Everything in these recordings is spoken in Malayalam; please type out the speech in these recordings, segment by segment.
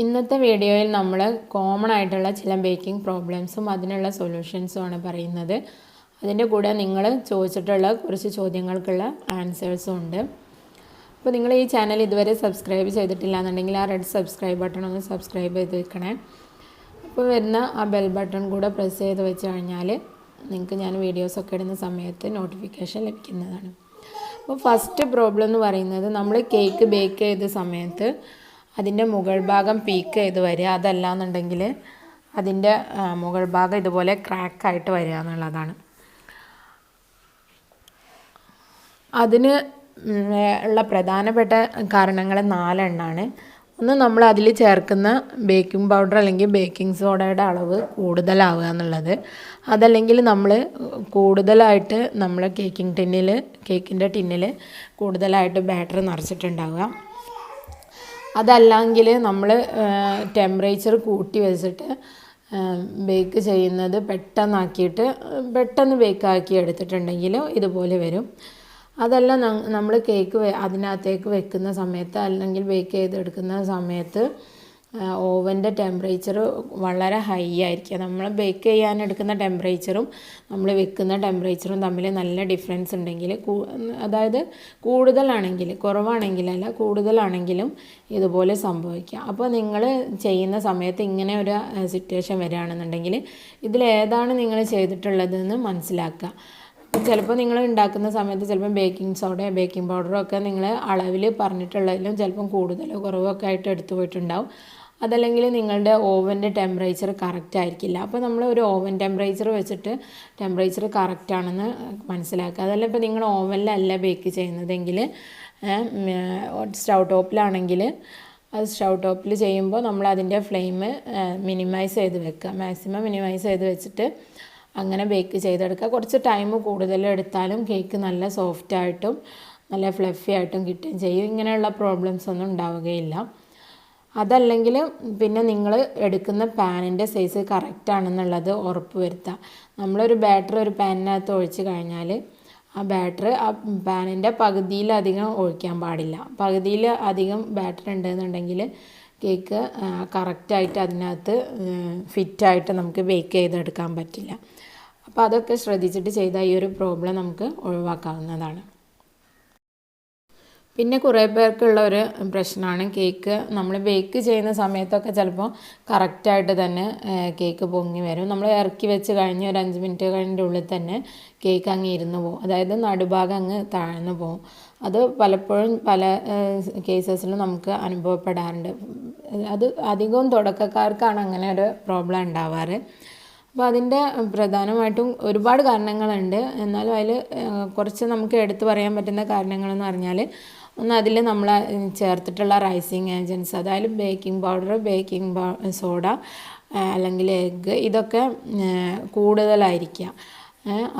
ഇന്നത്തെ വീഡിയോയിൽ നമ്മൾ കോമൺ ആയിട്ടുള്ള ചില ബേക്കിംഗ് പ്രോബ്ലംസും അതിനുള്ള സൊല്യൂഷൻസും ആണ് പറയുന്നത്. അതിന്റെ കൂടെ നിങ്ങൾ ചോദിച്ചിട്ടുള്ള കുറച്ച് ചോദ്യങ്ങൾക്കുള്ള ആൻസേഴ്സും ഉണ്ട്. അപ്പോൾ നിങ്ങൾ ഈ ചാനൽ ഇതുവരെ സബ്സ്ക്രൈബ് ചെയ്തിട്ടില്ല എന്നുണ്ടെങ്കിൽ ആ റെഡ് സബ്സ്ക്രൈബ് ബട്ടൺ ഒന്ന് സബ്സ്ക്രൈബ് ചെയ്ത് വെക്കണേ. അപ്പോൾ വരുന്ന ആ ബെൽ ബട്ടൺ കൂടെ പ്രസ് ചെയ്ത് വെച്ച് കഴിഞ്ഞാൽ നിങ്ങൾക്ക് ഞാൻ വീഡിയോസൊക്കെ ഇടുന്ന സമയത്ത് നോട്ടിഫിക്കേഷൻ ലഭിക്കുന്നതാണ്. അപ്പോൾ ഫസ്റ്റ് പ്രോബ്ലം എന്ന് പറയുന്നത് നമ്മൾ കേക്ക് ബേക്ക് ചെയ്ത സമയത്ത് അതിന്റെ മുകൾ ഭാഗം പീക്ക് ചെയ്ത് വരിക. അതല്ല എന്നുണ്ടെങ്കിൽ അതിന്റെ മുകൾ ഭാഗം ഇതുപോലെ ക്രാക്കായിട്ട് വരിക എന്നുള്ളതാണ്. അതിന് ഉള്ള പ്രധാനപ്പെട്ട കാരണങ്ങൾ നാലെണ്ണമാണ് ഒന്ന് നമ്മൾ അതിൽ ചേർക്കുന്ന ബേക്കിംഗ് പൗഡർ അല്ലെങ്കിൽ ബേക്കിംഗ് സോഡയുടെ അളവ് കൂടുതലാവുക എന്നുള്ളത്. അതല്ലെങ്കിൽ നമ്മൾ കൂടുതലായിട്ട് നമ്മൾ കേക്കിംഗ് ടിന്നിൽ കേക്കിന്റെ ടിന്നിൽ കൂടുതലായിട്ട് ബാറ്റർ നിറച്ചിട്ടുണ്ടാവുക. അതല്ലെങ്കിൽ നമ്മൾ ടെമ്പറേച്ചർ കൂട്ടി വെച്ചിട്ട് ബേക്ക് ചെയ്യുന്നത് പെട്ടെന്നാക്കിയിട്ട് പെട്ടെന്ന് ബേക്കാക്കി എടുത്തിട്ടുണ്ടെങ്കിൽ ഇതുപോലെ വരും. അതല്ല നമ്മൾ കേക്ക് അതിനകത്തേക്ക് വെക്കുന്ന സമയത്ത് അല്ലെങ്കിൽ ബേക്ക് ചെയ്തെടുക്കുന്ന സമയത്ത് ഓവന്റെ ടെമ്പറേച്ചർ വളരെ ഹൈ ആയിരിക്കുക നമ്മൾ ബേക്ക് ചെയ്യാൻ എടുക്കുന്ന ടെമ്പറേച്ചറും നമ്മൾ വെക്കുന്ന ടെമ്പറേച്ചറും തമ്മിൽ നല്ല ഡിഫറൻസ് ഉണ്ടെങ്കിൽ അതായത് കൂടുതലാണെങ്കിൽ കുറവാണെങ്കിലല്ല കൂടുതലാണെങ്കിലും ഇതുപോലെ സംഭവിക്കുക അപ്പോൾ നിങ്ങൾ ചെയ്യുന്ന സമയത്ത് ഇങ്ങനെ ഒരു സിറ്റുവേഷൻ വരികയാണെന്നുണ്ടെങ്കിൽ ഇതിലേതാണ് നിങ്ങൾ ചെയ്തിട്ടുള്ളതെന്ന് മനസ്സിലാക്കുക. ചിലപ്പോൾ നിങ്ങൾ ഉണ്ടാക്കുന്ന സമയത്ത് ചിലപ്പോൾ ബേക്കിംഗ് സോഡയോ ബേക്കിംഗ് പൗഡറോ ഒക്കെ നിങ്ങൾ അളവിൽ പറഞ്ഞിട്ടുള്ളതിലും ചിലപ്പം കൂടുതലോ കുറവോ ഒക്കെ ആയിട്ട് എടുത്തു പോയിട്ടുണ്ടാവും. അതല്ലെങ്കിൽ നിങ്ങളുടെ ഓവന്റെ ടെമ്പറേച്ചർ കറക്റ്റ് ആയിരിക്കില്ല. അപ്പോൾ നമ്മൾ ഒരു ഓവൻ ടെമ്പറേച്ചർ വെച്ചിട്ട് ടെമ്പറേച്ചർ കറക്റ്റ് ആണെന്ന് മനസ്സിലാക്കുക. അതല്ല ഇപ്പോൾ നിങ്ങൾ ഓവനിലല്ല ബേക്ക് ചെയ്യുന്നതെങ്കിൽ സ്റ്റൗ ടോപ്പിലാണെങ്കിൽ അത് സ്റ്റൗ ടോപ്പിൽ ചെയ്യുമ്പോൾ നമ്മൾ അതിന്റെ ഫ്ലെയിം മിനിമൈസ് ചെയ്ത് വെക്കുക. മാക്സിമം മിനിമൈസ് ചെയ്ത് വെച്ചിട്ട് അങ്ങനെ ബേക്ക് ചെയ്തെടുക്കുക. കുറച്ച് ടൈം കൂടുതൽ എടുത്താലും കേക്ക് നല്ല സോഫ്റ്റായിട്ടും നല്ല ഫ്ലഫി ആയിട്ടും കിട്ടുകയും ചെയ്യും. ഇങ്ങനെയുള്ള പ്രോബ്ലംസ് ഒന്നും ഉണ്ടാവുകയില്ല. അതല്ലെങ്കിൽ പിന്നെ നിങ്ങൾ എടുക്കുന്ന പാനിന്റെ സൈസ് കറക്റ്റ് ആണെന്നുള്ളത് ഉറപ്പ് വരുത്തുക നമ്മളൊരു ബാറ്റർ ഒരു പാനിനകത്ത് ഒഴിച്ച് കഴിഞ്ഞാൽ ആ ബാറ്റർ ആ പാനിന്റെ പകുതിയിലധികം ഒഴിക്കാൻ പാടില്ല. പകുതിയിൽ അധികം ബാറ്റർ ഉണ്ടെന്നുണ്ടെങ്കിൽ കേക്ക് കറക്റ്റായിട്ട് അതിനകത്ത് ഫിറ്റായിട്ട് നമുക്ക് ബേക്ക് ചെയ്തെടുക്കാൻ പറ്റില്ല. അപ്പോൾ അതൊക്കെ ശ്രദ്ധിച്ചിട്ട് ചെയ്താൽ ഈ ഒരു പ്രോബ്ലം നമുക്ക് ഒഴിവാക്കാവുന്നതാണ്. പിന്നെ കുറേ പേർക്കുള്ള ഒരു പ്രശ്നമാണ് കേക്ക്. നമ്മൾ ബേക്ക് ചെയ്യുന്ന സമയത്തൊക്കെ ചിലപ്പോൾ കറക്റ്റായിട്ട് തന്നെ കേക്ക് പൊങ്ങി വരും. നമ്മൾ ഇറക്കി വെച്ച് കഴിഞ്ഞ് ഒരു അഞ്ച് മിനിറ്റ് കഴിഞ്ഞ ഉള്ളിൽ തന്നെ കേക്ക് അങ്ങ് ഇരുന്ന് പോകും അതായത് നടുഭാഗം അങ്ങ് താഴ്ന്നു പോകും അത് പലപ്പോഴും പല കേസസിലും നമുക്ക് അനുഭവപ്പെടാറുണ്ട്. അത് അധികവും തുടക്കക്കാർക്കാണ് അങ്ങനെ ഒരു പ്രോബ്ലം ഉണ്ടാവാറ്. അപ്പോൾ അതിന്റെ പ്രധാനമായിട്ടും ഒരുപാട് കാരണങ്ങളുണ്ട്. എന്നാലും അതിൽ കുറച്ച് നമുക്ക് എടുത്തു പറയാൻ പറ്റുന്ന കാരണങ്ങളെന്ന് പറഞ്ഞാൽ ഒന്ന് അതിൽ നമ്മൾ ചേർത്തിട്ടുള്ള റൈസിങ് ഏജൻസ് അതായത് ബേക്കിംഗ് പൗഡർ ബേക്കിംഗ് സോഡ അല്ലെങ്കിൽ എഗ്ഗ് ഇതൊക്കെ കൂടുതലായിരിക്കുക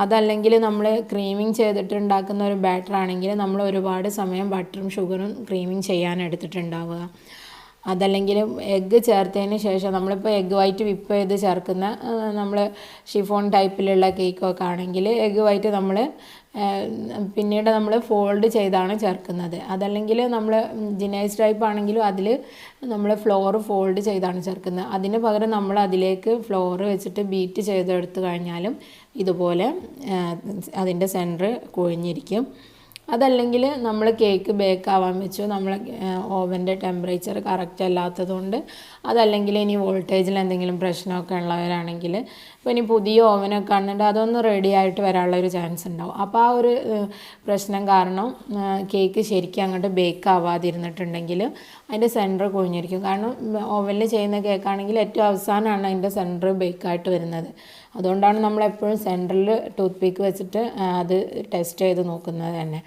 അതല്ലെങ്കിൽ നമ്മൾ ക്രീമിങ് ചെയ്തിട്ടുണ്ടാക്കുന്ന ഒരു ബാറ്റർ ആണെങ്കിൽ നമ്മൾ ഒരുപാട് സമയം ബട്ടറും ഷുഗറും ക്രീമിങ് ചെയ്യാൻ എടുത്തിട്ടുണ്ടാവുക. അതല്ലെങ്കിൽ എഗ്ഗ് ചേർത്തതിന് ശേഷം നമ്മളിപ്പോൾ എഗ്ഗ് വൈറ്റ് വിപ്പ് ചെയ്ത് ചേർക്കുന്ന നമ്മൾ ഷിഫോൺ ടൈപ്പിലുള്ള കേക്കൊക്കെ ആണെങ്കിൽ എഗ്ഗ് വൈറ്റ് നമ്മൾ പിന്നീട് നമ്മൾ ഫോൾഡ് ചെയ്താണ് ചേർക്കുന്നത്. അതല്ലെങ്കിൽ നമ്മൾ ജിനൈസ് ടൈപ്പ് ആണെങ്കിലും അതിൽ നമ്മൾ ഫ്ലോർ ഫോൾഡ് ചെയ്താണ് ചേർക്കുന്നത്. അതിന് പകരം നമ്മൾ അതിലേക്ക് ഫ്ലോർ വെച്ചിട്ട് ബീറ്റ് ചെയ്തെടുത്ത് കഴിഞ്ഞാലും ഇതുപോലെ അതിന്റെ സെന്റർ കുഴിഞ്ഞിരിക്കും. അതല്ലെങ്കിൽ നമ്മൾ കേക്ക് ബേക്ക് ആവാൻ വെച്ചു. നമ്മൾ ഓവന്റെ ടെമ്പറേച്ചർ കറക്റ്റ് അല്ലാത്തതുകൊണ്ട് അതല്ലെങ്കിൽ ഇനി വോൾട്ടേജിൽ എന്തെങ്കിലും പ്രശ്നമൊക്കെ ഉള്ളവരാണെങ്കിൽ ഇപ്പോൾ ഇനി പുതിയ ഓവനൊക്കെ ആണെന്നുണ്ടെങ്കിൽ അതൊന്ന് റെഡി ആയിട്ട് വരാനുള്ള ഒരു ചാൻസ് ഉണ്ടാവും. അപ്പോൾ ആ ഒരു പ്രശ്നം കാരണം കേക്ക് ശരിക്കും അങ്ങോട്ട് ബേക്ക് ആവാതിരുന്നിട്ടുണ്ടെങ്കിൽ അതിന്റെ സെന്റർ കുഴിഞ്ഞിരിക്കും. കാരണം ഓവനിൽ ചെയ്യുന്ന കേക്കാണെങ്കിൽ ഏറ്റവും അവസാനമാണ് അതിന്റെ സെന്റർ ബേക്കായിട്ട് വരുന്നത്. അതുകൊണ്ടാണ് നമ്മൾ എപ്പോഴും സെന്ററിൽ ടൂത്ത് പീക്ക് വെച്ചിട്ട് അത് ടെസ്റ്റ് ചെയ്ത് നോക്കുന്നത് തന്നെ.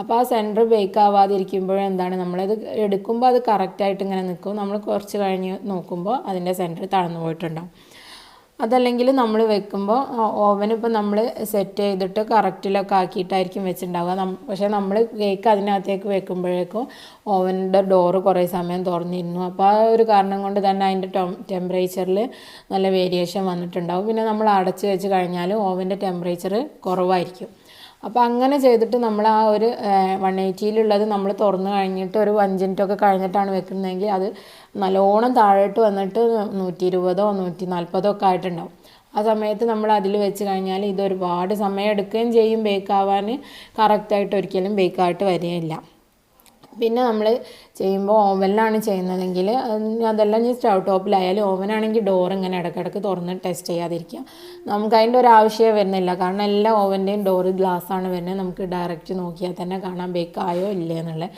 അപ്പോൾ ആ സെന്റർ ബേക്ക് ആവാതിരിക്കുമ്പോഴും എന്താണ്? നമ്മളത് എടുക്കുമ്പോൾ അത് കറക്റ്റായിട്ട് ഇങ്ങനെ നിൽക്കും നമ്മൾ കുറച്ച് കഴിഞ്ഞ് നോക്കുമ്പോൾ അതിന്റെ സെന്റർ തളർന്നു പോയിട്ടുണ്ടാവും. അതല്ലെങ്കിൽ നമ്മൾ വെക്കുമ്പോൾ ഓവൻ ഇപ്പോൾ നമ്മൾ സെറ്റ് ചെയ്തിട്ട് കറക്റ്റിലൊക്കെ ആക്കിയിട്ടായിരിക്കും വെച്ചിട്ടുണ്ടാവുക നം പക്ഷേ നമ്മൾ കേക്ക് അതിനകത്തേക്ക് വെക്കുമ്പോഴേക്കും ഓവന്റെ ഡോറ് കുറേ സമയം തുറന്നിരുന്നു. അപ്പോൾ ആ ഒരു കാരണം കൊണ്ട് തന്നെ അതിന്റെ ടെമ്പറേച്ചറിൽ നല്ല വേരിയേഷൻ വന്നിട്ടുണ്ടാവും. പിന്നെ നമ്മൾ അടച്ച് വെച്ച് കഴിഞ്ഞാൽ ഓവന്റെ ടെമ്പറേച്ചർ കുറവായിരിക്കും. അപ്പോൾ അങ്ങനെ ചെയ്തിട്ട് നമ്മൾ ആ ഒരു വൺ എയ്റ്റിയിലുള്ളത് നമ്മൾ തുറന്ന് കഴിഞ്ഞിട്ട് ഒരു അഞ്ച് കഴിഞ്ഞിട്ടാണ് വെക്കുന്നതെങ്കിൽ അത് നല്ലോണം താഴോട്ട് വന്നിട്ട് നൂറ്റി ഇരുപതോ നൂറ്റി നാൽപ്പതോ ഒക്കെ ആയിട്ടുണ്ടാവും. ആ സമയത്ത് നമ്മൾ അതിൽ വെച്ച് കഴിഞ്ഞാൽ ഇത് ഒരുപാട് സമയം എടുക്കുകയും ചെയ്യും ബേക്കാവാൻ കറക്റ്റായിട്ട് ഒരിക്കലും ബേക്കായിട്ട് വരികയില്ല. പിന്നെ നമ്മൾ ചെയ്യുമ്പോൾ ഓവനിലാണ് ചെയ്യുന്നതെങ്കിൽ അതെല്ലാം ഞാൻ സ്റ്റൗ ടോപ്പിലായാലും ഓവനാണെങ്കിൽ ഡോർ ഇങ്ങനെ ഇടയ്ക്കിടയ്ക്ക് തുറന്ന് ടെസ്റ്റ് ചെയ്യാതിരിക്കുക. നമുക്ക് അതിന്റെ ഒരു ആവശ്യമേ വരുന്നില്ല. കാരണം എല്ലാ ഓവന്റെയും ഡോറ് ഗ്ലാസ്സാണ് വരുന്നത്. നമുക്ക് ഡയറക്റ്റ് നോക്കിയാൽ തന്നെ കാണാൻ ബേക്കായോ ഇല്ലേ എന്നുള്ളത്.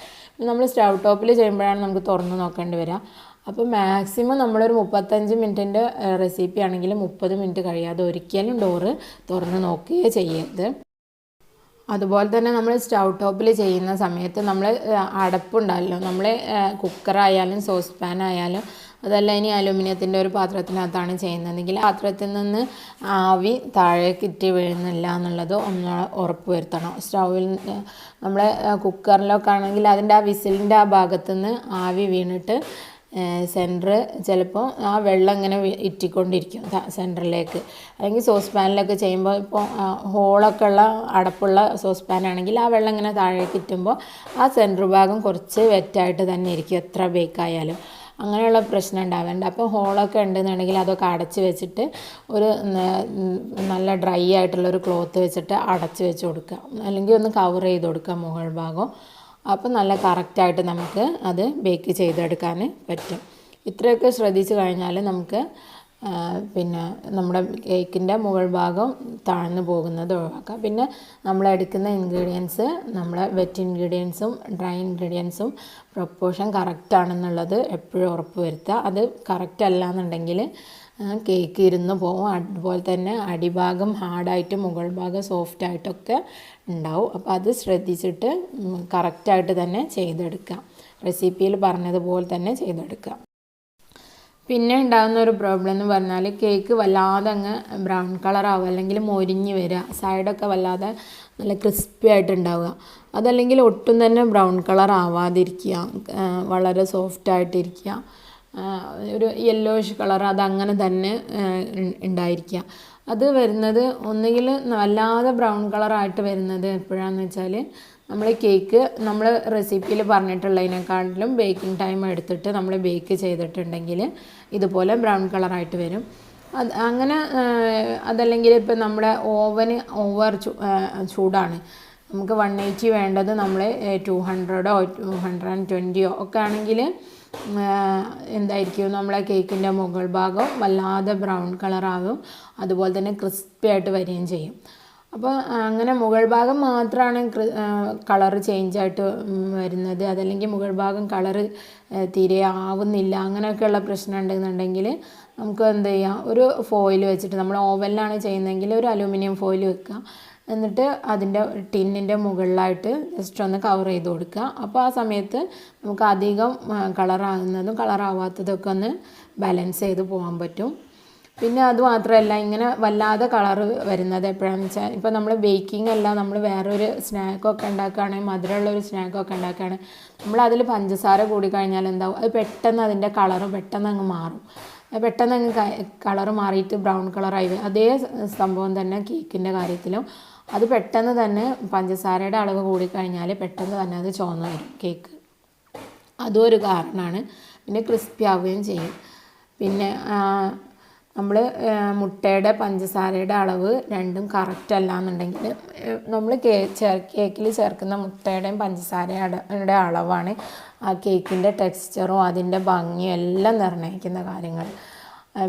നമ്മൾ സ്റ്റൗ ടോപ്പിൽ ചെയ്യുമ്പോഴാണ് നമുക്ക് തുറന്ന് നോക്കേണ്ടി വരിക. അപ്പോൾ മാക്സിമം നമ്മളൊരു മുപ്പത്തഞ്ച് മിനിറ്റിന്റെ റെസിപ്പി ആണെങ്കിൽ മുപ്പത് മിനിറ്റ് കഴിയാതെ ഒരിക്കലും ഡോറ് തുറന്ന് നോക്കുകയേ ചെയ്യരുത്. അതുപോലെ തന്നെ നമ്മൾ സ്റ്റൗ ടോപ്പിൽ ചെയ്യുന്ന സമയത്ത് നമ്മൾ അടപ്പുണ്ടല്ലോ നമ്മൾ കുക്കറായാലും സോസ് പാൻ ആയാലും അതല്ല ഇനി അലുമിനിയത്തിന്റെ ഒരു പാത്രത്തിനകത്താണ് ചെയ്യുന്നതെങ്കിൽ പാത്രത്തിൽ നിന്ന് ആവി താഴേക്ക് ഇറ്റ് വീഴുന്നില്ല എന്നുള്ളത് ഒന്ന് ഉറപ്പ് വരുത്തണം. സ്റ്റൗവിൽ നമ്മൾ കുക്കറിലൊക്കെ ആണെങ്കിൽ അതിന്റെ ആ വിസിലിന്റെ ആ ഭാഗത്തുനിന്ന് ആവി വീണിട്ട് സെന്റർ ചിലപ്പോൾ ആ വെള്ളം ഇങ്ങനെ ഇറ്റിക്കൊണ്ടിരിക്കും സെന്ററിലേക്ക് അല്ലെങ്കിൽ സോസ് പാനിലൊക്കെ ചെയ്യുമ്പോൾ ഇപ്പോൾ ഹോളൊക്കെ ഉള്ള അടപ്പുള്ള സോസ് പാനാണെങ്കിൽ ആ വെള്ളം ഇങ്ങനെ താഴേക്ക് ഇറ്റുമ്പോൾ ആ സെന്റർ ഭാഗം കുറച്ച് വെറ്റായിട്ട് തന്നെ ഇരിക്കും എത്ര ബേക്കായാലും അങ്ങനെയുള്ള പ്രശ്നം ഉണ്ടാവേണ്ട അപ്പോൾ ഹോളൊക്കെ ഉണ്ടെന്നുണ്ടെങ്കിൽ അതൊക്കെ അടച്ച് വെച്ചിട്ട് ഒരു നല്ല ഡ്രൈ ആയിട്ടുള്ള ഒരു ക്ലോത്ത് വെച്ചിട്ട് അടച്ച് വെച്ച് കൊടുക്കുക. അല്ലെങ്കിൽ ഒന്ന് കവർ ചെയ്ത് കൊടുക്കുക മുകൾ ഭാഗം. അപ്പോൾ നല്ല കറക്റ്റായിട്ട് നമുക്ക് അത് ബേക്ക് ചെയ്തെടുക്കാൻ പറ്റും. ഇത്രയൊക്കെ ശ്രദ്ധിച്ചു കഴിഞ്ഞാൽ നമുക്ക് പിന്നെ നമ്മുടെ കേക്കിന്റെ മുകൾ ഭാഗം താഴ്ന്നു പോകുന്നത് ഒഴിവാക്കാം. പിന്നെ നമ്മൾ എടുക്കുന്ന ഇൻഗ്രീഡിയൻസ് നമ്മളെ വെറ്റ് ഇൻഗ്രീഡിയൻസും ഡ്രൈ ഇൻഗ്രീഡിയൻസും പ്രൊപ്പോർഷൻ കറക്റ്റ് ആണെന്നുള്ളത് എപ്പോഴും ഉറപ്പ് വരുത്തുക. അത് കറക്റ്റ് അല്ല എന്നുണ്ടെങ്കിൽ കേക്ക് ഇരുന്ന് പോവും. അതുപോലെ തന്നെ അടിഭാഗം ഹാർഡായിട്ട് മുകൾ ഭാഗം സോഫ്റ്റ് ആയിട്ടൊക്കെ ഉണ്ടാവും. അപ്പോൾ അത് ശ്രദ്ധിച്ചിട്ട് കറക്റ്റായിട്ട് തന്നെ ചെയ്തെടുക്കാം. റെസിപ്പിയിൽ പറഞ്ഞതുപോലെ തന്നെ ചെയ്തെടുക്കാം. പിന്നെ ഉണ്ടാകുന്ന ഒരു പ്രോബ്ലം എന്ന് പറഞ്ഞാൽ കേക്ക് വല്ലാതെ അങ്ങ് ബ്രൗൺ കളറാവുക അല്ലെങ്കിൽ മൊരിഞ്ഞ് വരിക സൈഡൊക്കെ വല്ലാതെ നല്ല ക്രിസ്പി ആയിട്ടുണ്ടാവുക അതല്ലെങ്കിൽ ഒട്ടും തന്നെ ബ്രൗൺ കളർ ആവാതിരിക്കുക വളരെ സോഫ്റ്റ് ആയിട്ടിരിക്കുക ഒരു യെല്ലോഷ് കളർ അതങ്ങനെ തന്നെ ഉണ്ടായിരിക്കുക അത് വരുന്നത് ഒന്നുകിൽ വല്ലാതെ ബ്രൗൺ കളറായിട്ട് വരുന്നത് എപ്പോഴാണെന്ന് വെച്ചാൽ നമ്മൾ കേക്ക് നമ്മൾ റെസിപ്പിയിൽ പറഞ്ഞിട്ടുള്ളതിനെക്കാട്ടിലും ബേക്കിംഗ് ടൈം എടുത്തിട്ട് നമ്മൾ ബേക്ക് ചെയ്തിട്ടുണ്ടെങ്കിൽ ഇതുപോലെ ബ്രൗൺ കളറായിട്ട് വരും. അത് അങ്ങനെ അതല്ലെങ്കിൽ ഇപ്പം നമ്മുടെ ഓവന് ഓവർ ചൂടാണ്. നമുക്ക് വൺ എയ്റ്റി വേണ്ടത് നമ്മൾ ടു ഹൺഡ്രഡോ ടു ഹൺഡ്രഡ് ആൻഡ് ട്വന്റിയോ ഒക്കെ ആണെങ്കിൽ എന്തായിരിക്കും നമ്മളെ കേക്കിന്റെ മുകൾ ഭാഗം വല്ലാതെ ബ്രൗൺ കളറാകും അതുപോലെ തന്നെ ക്രിസ്പി ആയിട്ട് വരികയും ചെയ്യും. അപ്പോൾ അങ്ങനെ മുകൾ ഭാഗം മാത്രമാണ് കളർ ചേഞ്ച് ആയിട്ട് വരുന്നത്. അതല്ലെങ്കിൽ മുകൾ ഭാഗം കളറ് തീരെ ആവുന്നില്ല അങ്ങനെയൊക്കെയുള്ള പ്രശ്നം ഉണ്ടെന്നുണ്ടെങ്കിൽ നമുക്ക് എന്ത് ചെയ്യാം? ഒരു ഫോയിൽ വെച്ചിട്ട് നമ്മൾ ഓവനിലാണ് ചെയ്യുന്നതെങ്കിൽ ഒരു അലൂമിനിയം ഫോയിൽ വെക്കുക. എന്നിട്ട് അതിന്റെ ടിന്നിന്റെ മുകളിലായിട്ട് ജസ്റ്റ് ഒന്ന് കവർ ചെയ്ത് കൊടുക്കുക. അപ്പോൾ ആ സമയത്ത് നമുക്ക് അധികം കളറാകുന്നതും കളറാവാത്തതൊക്കെ ഒന്ന് ബാലൻസ് ചെയ്ത് പോകാൻ പറ്റും. പിന്നെ അതുമാത്രമല്ല ഇങ്ങനെ വല്ലാതെ കളറ് വരുന്നത് എപ്പോഴാണെന്ന് വെച്ചാൽ ഇപ്പോൾ നമ്മൾ ബേക്കിംഗ് അല്ല നമ്മൾ വേറൊരു സ്നാക്കൊക്കെ ഉണ്ടാക്കുകയാണെങ്കിൽ മധുരമുള്ള ഒരു സ്നാക്കൊക്കെ ഉണ്ടാക്കുകയാണെങ്കിൽ നമ്മൾ അതിൽ പഞ്ചസാര കൂടി കഴിഞ്ഞാൽ എന്താവും? അത് പെട്ടെന്ന് അതിന്റെ കളറ് പെട്ടെന്ന് അങ്ങ് മാറും. പെട്ടെന്ന് അങ്ങ് കളറ് മാറിയിട്ട് ബ്രൗൺ കളറായി അതേ സംഭവം തന്നെ കേക്കിന്റെ കാര്യത്തിലും. അത് പെട്ടെന്ന് തന്നെ പഞ്ചസാരയുടെ അളവ് കൂടിക്കഴിഞ്ഞാൽ പെട്ടെന്ന് തന്നെ അത് ചുവന്ന് വരും കേക്ക്. അതും ഒരു കാരണമാണ്. പിന്നെ ക്രിസ്പി ആവുകയും ചെയ്യും. പിന്നെ നമ്മൾ മുട്ടയുടെ പഞ്ചസാരയുടെ അളവ് രണ്ടും കറക്റ്റ് അല്ല എന്നുണ്ടെങ്കിൽ നമ്മൾ കേ ചേർ കേക്കിൽ ചേർക്കുന്ന മുട്ടയുടെയും പഞ്ചസാരയുടെ അളവാണ് ആ കേക്കിന്റെ ടെക്സ്ചറും അതിന്റെ ഭംഗിയും എല്ലാം നിർണയിക്കുന്ന കാര്യങ്ങൾ.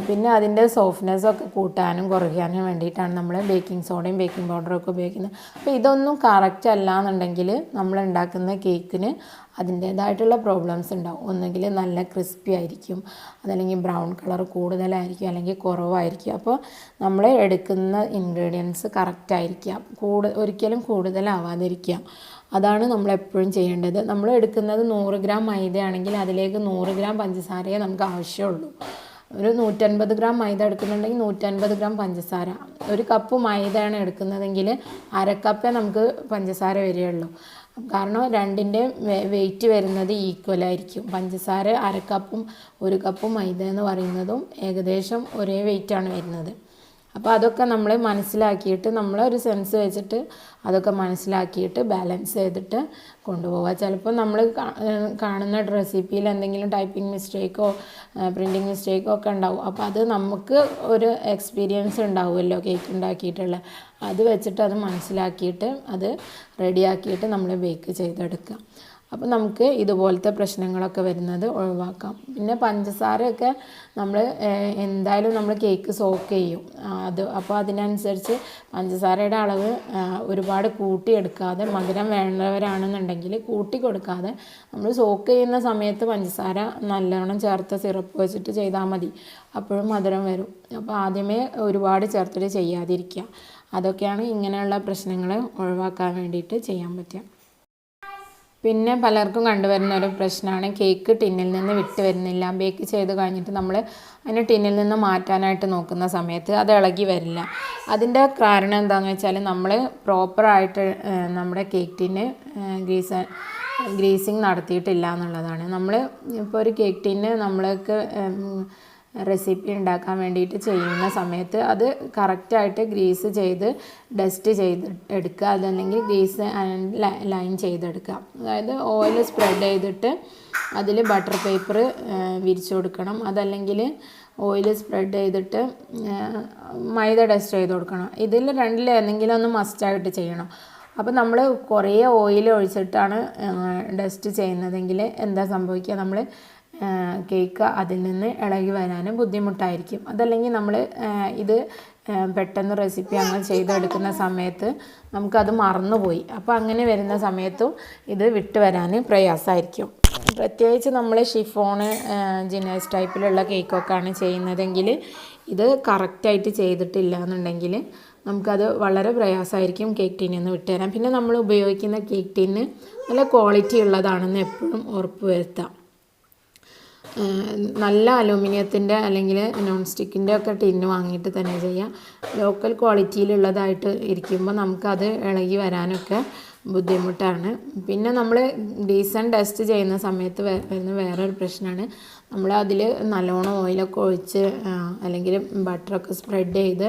പിന്നെ അതിന്റെ സോഫ്റ്റ്നെസ്സൊക്കെ കൂട്ടാനും കുറയ്ക്കാനും വേണ്ടിയിട്ടാണ് നമ്മൾ ബേക്കിംഗ് സോഡയും ബേക്കിംഗ് പൗഡറും ഒക്കെ ഉപയോഗിക്കുന്നത്. അപ്പോൾ ഇതൊന്നും കറക്റ്റ് അല്ല എന്നുണ്ടെങ്കിൽ നമ്മൾ ഉണ്ടാക്കുന്ന കേക്കിന് അതിന്റേതായിട്ടുള്ള പ്രോബ്ലംസ് ഉണ്ടാവും. ഒന്നുകിൽ നല്ല ക്രിസ്പി ആയിരിക്കും അതല്ലെങ്കിൽ ബ്രൗൺ കളർ കൂടുതലായിരിക്കും അല്ലെങ്കിൽ കുറവായിരിക്കും. അപ്പോൾ നമ്മൾ എടുക്കുന്ന ഇൻഗ്രീഡിയൻസ് കറക്റ്റ് ആയിരിക്കാം. കൂടു ഒരിക്കലും കൂടുതലാവാതിരിക്കുക അതാണ് നമ്മൾ എപ്പോഴും ചെയ്യേണ്ടത്. നമ്മൾ എടുക്കുന്നത് നൂറ് ഗ്രാം മൈദയാണെങ്കിൽ അതിലേക്ക് നൂറ് ഗ്രാം പഞ്ചസാരയെ നമുക്ക് ആവശ്യമുള്ളൂ. ഒരു നൂറ്റൻപത് ഗ്രാം മൈദ എടുക്കുന്നുണ്ടെങ്കിൽ നൂറ്റൻപത് ഗ്രാം പഞ്ചസാര. ഒരു കപ്പ് മൈദയാണ് എടുക്കുന്നതെങ്കിൽ അരക്കപ്പേ നമുക്ക് പഞ്ചസാര വരികയുള്ളൂ. കാരണം രണ്ടിന്റെയും വെയിറ്റ് വരുന്നത് ഈക്വലായിരിക്കും പഞ്ചസാര അരക്കപ്പും ഒരു കപ്പും മൈദ എന്ന് പറയുന്നതും ഏകദേശം ഒരേ വെയിറ്റാണ് വരുന്നത്. അപ്പോൾ അതൊക്കെ നമ്മൾ മനസ്സിലാക്കിയിട്ട് നമ്മൾ ഒരു സെൻസ് വെച്ചിട്ട് അതൊക്കെ മനസ്സിലാക്കിയിട്ട് ബാലൻസ് ചെയ്തിട്ട് കൊണ്ടുപോവുക. ചിലപ്പോൾ നമ്മൾ കാണുന്ന റെസിപ്പിയിൽ എന്തെങ്കിലും ടൈപ്പിംഗ് മിസ്റ്റേക്കോ പ്രിന്റിങ് മിസ്റ്റേക്കോ ഒക്കെ ഉണ്ടാവും. അപ്പോൾ അത് നമുക്ക് ഒരു എക്സ്പീരിയൻസ് ഉണ്ടാവുമല്ലോ കേക്ക് ഉണ്ടാക്കിയിട്ടുള്ള. അത് വെച്ചിട്ട് അത് മനസ്സിലാക്കിയിട്ട് അത് റെഡിയാക്കിയിട്ട് നമ്മൾ ബേക്ക് ചെയ്തെടുക്കുക. അപ്പോൾ നമുക്ക് ഇതുപോലത്തെ പ്രശ്നങ്ങളൊക്കെ വരുന്നത് ഒഴിവാക്കാം. പിന്നെ പഞ്ചസാരയൊക്കെ നമ്മൾ എന്തായാലും നമ്മൾ കേക്ക് സോക്ക് ചെയ്യും. അത് അപ്പോൾ അതിനനുസരിച്ച് പഞ്ചസാരയുടെ അളവ് ഒരുപാട് കൂട്ടിയെടുക്കാതെ മധുരം വേണ്ടവരാണെന്നുണ്ടെങ്കിൽ കൂട്ടി കൊടുക്കാതെ നമ്മൾ സോക്ക് ചെയ്യുന്ന സമയത്ത് പഞ്ചസാര നല്ലോണം ചേർത്ത സിറപ്പ് വെച്ചിട്ട് ചെയ്താൽ മതി. അപ്പോഴും മധുരം വരും. അപ്പോൾ ആദ്യമേ ഒരുപാട് ചേർത്തിട്ട് ചെയ്യാതിരിക്കുക. അതൊക്കെയാണ് ഇങ്ങനെയുള്ള പ്രശ്നങ്ങൾ ഒഴിവാക്കാൻ വേണ്ടിയിട്ട് ചെയ്യാൻ പറ്റുക. പിന്നെ പലർക്കും കണ്ടുവരുന്ന ഒരു പ്രശ്നമാണ്. കേക്ക് ടിന്നിൽ നിന്ന് വിട്ട് വരുന്നില്ല. ബേക്ക് ചെയ്ത് കഴിഞ്ഞിട്ട് നമ്മൾ അതിനെ ടിന്നിൽ നിന്ന് മാറ്റാനായിട്ട് നോക്കുന്ന സമയത്ത് അത് ഇളകി വരില്ല. അതിന്റെ കാരണം എന്താണെന്ന് വെച്ചാൽ നമ്മൾ പ്രോപ്പറായിട്ട് നമ്മുടെ കേക്ക് ടിന്ന് ഗ്രീസ് ഗ്രീസിങ് നടത്തിയിട്ടില്ല എന്നുള്ളതാണ്. നമ്മൾ ഇപ്പോൾ ഒരു കേക്ക് ടിന്ന് നമ്മൾക്ക് റെസിപ്പി ഉണ്ടാക്കാൻ വേണ്ടിയിട്ട് ചെയ്യുന്ന സമയത്ത് അത് കറക്റ്റായിട്ട് ഗ്രീസ് ചെയ്ത് ഡസ്റ്റ് ചെയ്ത് എടുക്കുക. അതല്ലെങ്കിൽ ഗ്രീസ് ലൈൻ ചെയ്തെടുക്കുക. അതായത് ഓയിൽ സ്പ്രെഡ് ചെയ്തിട്ട് അതിൽ ബട്ടർ പേപ്പർ വിരിച്ചു കൊടുക്കണം. അതല്ലെങ്കിൽ ഓയിൽ സ്പ്രെഡ് ചെയ്തിട്ട് മൈദ ഡസ്റ്റ് ചെയ്ത് കൊടുക്കണം. ഇതിൽ രണ്ടിൽ ഏതെങ്കിലും ഒന്ന് മസ്റ്റായിട്ട് ചെയ്യണം. അപ്പോൾ നമ്മൾ കുറേ ഓയിൽ ഒഴിച്ചിട്ടാണ് ഡസ്റ്റ് ചെയ്യുന്നതെങ്കിൽ എന്താ സംഭവിക്കുക? നമ്മൾ കേക്ക് അതിൽ നിന്ന് ഇളകി വരാനും ബുദ്ധിമുട്ടായിരിക്കും. അതല്ലെങ്കിൽ നമ്മൾ ഇത് പെട്ടെന്ന് റെസിപ്പി അങ്ങ് ചെയ്തെടുക്കുന്ന സമയത്ത് നമുക്കത് മറന്നുപോയി. അപ്പോൾ അങ്ങനെ വരുന്ന സമയത്തും ഇത് വിട്ട് വരാൻ പ്രയാസമായിരിക്കും. പ്രത്യേകിച്ച് നമ്മൾ ഷിഫോണ് ജിനേസ് ടൈപ്പിലുള്ള കേക്കൊക്കെയാണ് ചെയ്യുന്നതെങ്കിൽ ഇത് കറക്റ്റായിട്ട് ചെയ്തിട്ടില്ല എന്നുണ്ടെങ്കിൽ നമുക്കത് വളരെ പ്രയാസമായിരിക്കും കേക്ക് ടീനിൽ നിന്ന് വിട്ടുതരാം പിന്നെ നമ്മൾ ഉപയോഗിക്കുന്ന കേക്ക് ടീന് നല്ല ക്വാളിറ്റി ഉള്ളതാണെന്ന് എപ്പോഴും ഉറപ്പ് വരുത്താം. നല്ല അലൂമിനിയത്തിന്റെ അല്ലെങ്കിൽ നോൺ സ്റ്റിക്കിന്റെ ഒക്കെ ടിന്ന് വാങ്ങിയിട്ട് തന്നെ ചെയ്യാം. ലോക്കൽ ക്വാളിറ്റിയിലുള്ളതായിട്ട് ഇരിക്കുമ്പോൾ നമുക്കത് ഇളകി വരാനൊക്കെ ബുദ്ധിമുട്ടാണ്. പിന്നെ നമ്മൾ ഡീസൻ ടെസ്റ്റ് ചെയ്യുന്ന സമയത്ത് വരുന്ന വേറൊരു പ്രശ്നമാണ്. നമ്മൾ അതിൽ നല്ലോണം ഓയിലൊക്കെ ഒഴിച്ച് അല്ലെങ്കിൽ ബട്ടറൊക്കെ സ്പ്രെഡ് ചെയ്ത്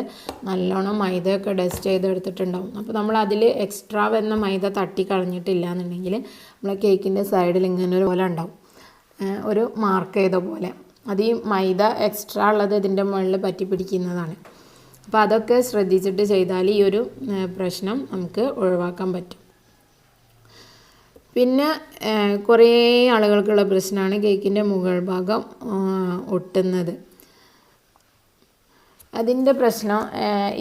നല്ലോണം മൈദയൊക്കെ ഡസ്റ്റ് ചെയ്ത് എടുത്തിട്ടുണ്ടാവും. അപ്പോൾ നമ്മൾ അതിൽ എക്സ്ട്രാ വരുന്ന മൈദ തട്ടി കളഞ്ഞിട്ടില്ല എന്നുണ്ടെങ്കിൽ നമ്മളെ കേക്കിന്റെ സൈഡിൽ ഇങ്ങനെ ഒരു പോലെ ഉണ്ടാവും. ഒരു മാർക്ക് ചെയ്ത പോലെ. അത് ഈ മൈദ എക്സ്ട്രാ ഉള്ളത് ഇതിന്റെ മുകളിൽ പറ്റി പിടിക്കുന്നതാണ്. അപ്പോൾ അതൊക്കെ ശ്രദ്ധിച്ചിട്ട് ചെയ്താൽ ഈ ഒരു പ്രശ്നം നമുക്ക് ഒഴിവാക്കാൻ പറ്റും. പിന്നെ കുറേ ആളുകൾക്കുള്ള പ്രശ്നമാണ് കേക്കിന്റെ മുകൾ ഭാഗം ഒട്ടുന്നത്. അതിന്റെ പ്രശ്നം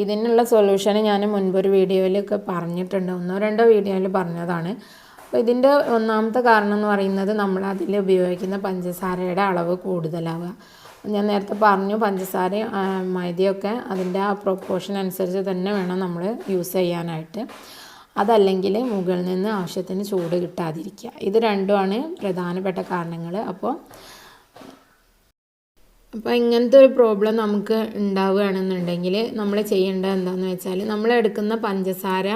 ഇതിനുള്ള സൊല്യൂഷൻ ഞാൻ മുൻപൊരു വീഡിയോയിലൊക്കെ പറഞ്ഞിട്ടുണ്ട്. ഒന്നോ രണ്ടോ വീഡിയോയിൽ പറഞ്ഞതാണ്. അപ്പോൾ ഇതിന്റെ ഒന്നാമത്തെ കാരണം എന്ന് പറയുന്നത് നമ്മൾ അതിൽ ഉപയോഗിക്കുന്ന പഞ്ചസാരയുടെ അളവ് കൂടുതലാവുക. ഞാൻ നേരത്തെ പറഞ്ഞു പഞ്ചസാര മൈദയൊക്കെ അതിന്റെ ആ പ്രൊപ്പോർഷൻ അനുസരിച്ച് തന്നെ വേണം നമ്മൾ യൂസ് ചെയ്യാനായിട്ട്. അതല്ലെങ്കിൽ മുകളിൽ നിന്ന് ആവശ്യത്തിന് ചൂട് കിട്ടാതിരിക്കുക. ഇത് രണ്ടുമാണ് പ്രധാനപ്പെട്ട കാരണങ്ങൾ അപ്പോൾ അപ്പോൾ ഇങ്ങനത്തെ ഒരു പ്രോബ്ലം നമുക്ക് ഉണ്ടാവുകയാണെന്നുണ്ടെങ്കിൽ നമ്മൾ ചെയ്യേണ്ടത് എന്താണെന്ന് വെച്ചാൽ നമ്മൾ എടുക്കുന്ന പഞ്ചസാര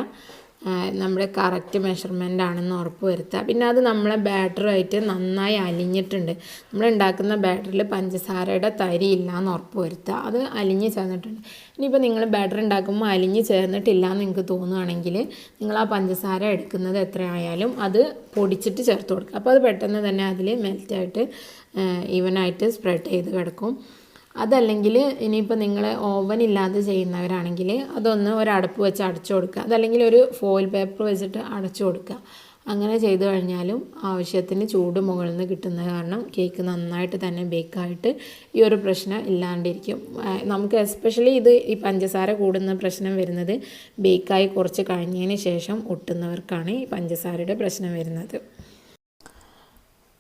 നമ്മുടെ കറക്റ്റ് മെഷർമെന്റ് ആണെന്ന് ഉറപ്പ് വരുത്തുക. പിന്നെ അത് നമ്മളെ ബാറ്ററുമായിട്ട് നന്നായി അലിഞ്ഞിട്ടുണ്ട്. നമ്മൾ ഉണ്ടാക്കുന്ന ബാറ്ററിൽ പഞ്ചസാരയുടെ തരി ഇല്ല എന്ന് ഉറപ്പ് വരുത്തുക. അത് അലിഞ്ഞ് ചേർന്നിട്ടുണ്ട്. ഇനിയിപ്പോൾ നിങ്ങൾ ബാറ്ററി ഉണ്ടാക്കുമ്പോൾ അലിഞ്ഞ് ചേർന്നിട്ടില്ല എന്ന് നിങ്ങൾക്ക് തോന്നുകയാണെങ്കിൽ നിങ്ങൾ ആ പഞ്ചസാര എടുക്കുന്നത് എത്രയായാലും അത് പൊടിച്ചിട്ട് ചേർത്ത് കൊടുക്കുക. അപ്പോൾ അത് പെട്ടെന്ന് തന്നെ അതിൽ മെൽറ്റായിട്ട് ഈവനായിട്ട് സ്പ്രെഡ് ചെയ്ത് കിടക്കും. അതല്ലെങ്കിൽ ഇനിയിപ്പോൾ നിങ്ങൾ ഓവൻ ഇല്ലാതെ ചെയ്യുന്നവരാണെങ്കിൽ അതൊന്ന് ഒരു അടപ്പ് വെച്ച് അടച്ചു കൊടുക്കുക. അതല്ലെങ്കിൽ ഒരു ഫോയിൽ പേപ്പർ വെച്ചിട്ട് അടച്ചു കൊടുക്കുക. അങ്ങനെ ചെയ്തു കഴിഞ്ഞാലും ആവശ്യത്തിന് ചൂട് മുകളിൽ നിന്ന് കിട്ടുന്ന കാരണം കേക്ക് നന്നായിട്ട് തന്നെ ബേക്കായിട്ട് ഈ ഒരു പ്രശ്നം ഇല്ലാണ്ടിരിക്കും. നമുക്ക് എസ്പെഷ്യലി ഇത് ഈ പഞ്ചസാര കൂടുന്ന പ്രശ്നം വരുന്നത് ബേക്കായി കുറച്ച് കഴിഞ്ഞതിന് ശേഷം ഒട്ടുന്നവർക്കാണ് ഈ പഞ്ചസാരയുടെ പ്രശ്നം വരുന്നത്.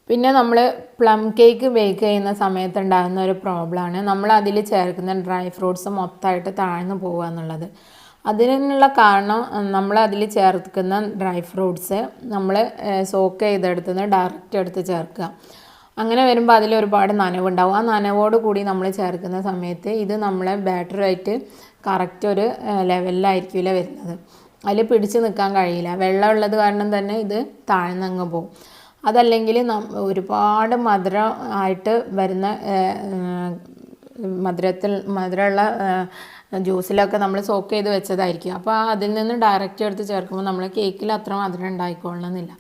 പിന്നെ നമ്മൾ പ്ലം കേക്ക് ബേക്ക് ചെയ്യുന്ന സമയത്ത് ഉണ്ടാകുന്ന ഒരു പ്രോബ്ലമാണ് നമ്മൾ അതിൽ ചേർക്കുന്ന ഡ്രൈ ഫ്രൂട്ട്സ് മൊത്തമായിട്ട് താഴ്ന്നു പോകുക എന്നുള്ളത്. അതിനുള്ള കാരണം നമ്മൾ അതിൽ ചേർക്കുന്ന ഡ്രൈ ഫ്രൂട്ട്സ് നമ്മൾ സോക്ക് ചെയ്തെടുത്തുനിന്ന് ഡയറക്റ്റ് എടുത്ത് ചേർക്കുക. അങ്ങനെ വരുമ്പോൾ അതിൽ ഒരുപാട് നനവുണ്ടാവും. ആ നനവോട് കൂടി നമ്മൾ ചേർക്കുന്ന സമയത്ത് ഇത് നമ്മളെ ബാറ്ററായിട്ട് കറക്റ്റ് ഒരു ലെവലിലായിരിക്കില്ല വരുന്നത്. അതിൽ പിടിച്ച് നിൽക്കാൻ കഴിയില്ല. വെള്ളം ഉള്ളത് കാരണം തന്നെ ഇത് താഴ്ന്നങ്ങ് പോകും അതല്ലെങ്കിൽ ഒരുപാട് മധുരം ആയിട്ട് വരുന്ന മധുരത്തിൽ മധുരമുള്ള ജ്യൂസിലൊക്കെ നമ്മൾ സോക്ക് ചെയ്ത് വെച്ചതായിരിക്കും. അപ്പോൾ അതിൽ നിന്ന് ഡയറക്റ്റ് എടുത്ത് ചേർക്കുമ്പോൾ നമ്മൾ കേക്കിൽ അത്ര മധുരം ഉണ്ടായിക്കൊള്ളണമെന്നില്ല.